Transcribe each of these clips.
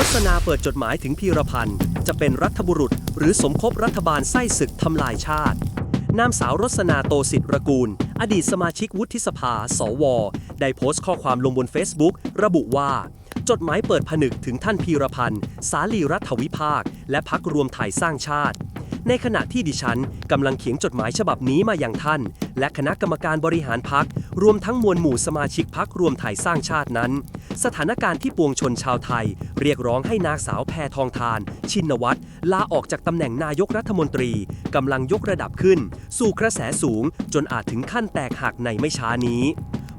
รสนาเปิดจดหมายถึงพีรพันธ์ จะเป็นรัฐบุรุษ หรือสมคบรัฐบาลไส้ศึกทำลายชาติ นางสาวรสนาโตสิทธิ์ระกูล อดีตสมาชิกวุฒิสภา สว ได้โพสต์ข้อความลงบน Facebook ระบุว่า จดหมายเปิดผนึกถึงท่านพีรพันธ์ สาลีรัฐวิภาค และพักรวมไทยสร้างชาติ ในขณะที่ดิฉันกำลังเขียนจดหมายฉบับนี้มาอย่างท่าน และคณะกรรมการบริหารพัก รวมทั้งมวลหมู่สมาชิกพักรวมไทยสร้างชาตินั้น สถานการณ์ที่ปวงชนชาวไทย เรียกร้องให้นางสาวแพทองทาน ชินวัตรลาออกจากตำแหน่งนายกรัฐมนตรีกำลังยกระดับขึ้น สู่กระแสสูง จนอาจถึงขั้นแตกหักในไม่ช้านี้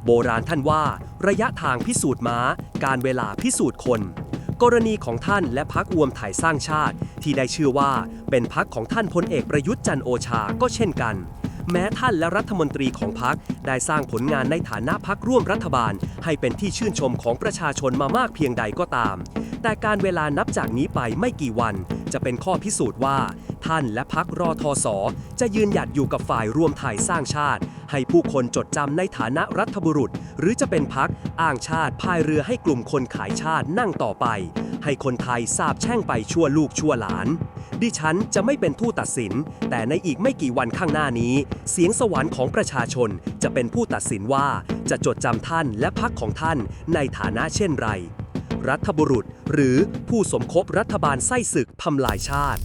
โบราณท่านว่า ระยะทางพิสูจน์ม้า การเวลาพิสูจน์คน กรณีของท่านและพักรวมไทยสร้างชาติ ที่ได้ชื่อว่าเป็นพักของท่านพลเอกประยุทธ์จันโอชาก็เช่นกัน แม้ท่านและรัฐมนตรีของพักได้สร้างผลงานในฐานะพักร่วมรัฐบาล ให้เป็นที่ชื่นชมของประชาชนมามากเพียงใดก็ตาม แต่การเวลานับจากนี้ไปไม่กี่วัน จะเป็นข้อพิสูจน์ว่า ท่านและพักรอทอสอจะยืนหยัดอยู่กับฝ่ายรวมไทยสร้างชาติ ให้ผู้คนจดจำในฐานะรัฐบุรุษ หรือจะเป็นพักอ้างชาติพายเรือให้กลุ่มคนขายชาตินั่งต่อไป ให้คนไทยสาบแช่งไปชั่วลูกชั่วหลาน ดิฉันจะไม่เป็นผู้ตัดสิน แต่ในอีกไม่กี่วันข้างหน้านี้ เสียงสวรรค์ของประชาชนจะเป็นผู้ตัดสินว่า จะจดจำท่านและพักของท่านในฐานะเช่นไร รัฐบุรุษ หรือผู้สมคบรัฐบาลไส้ศึกทำลายชาติ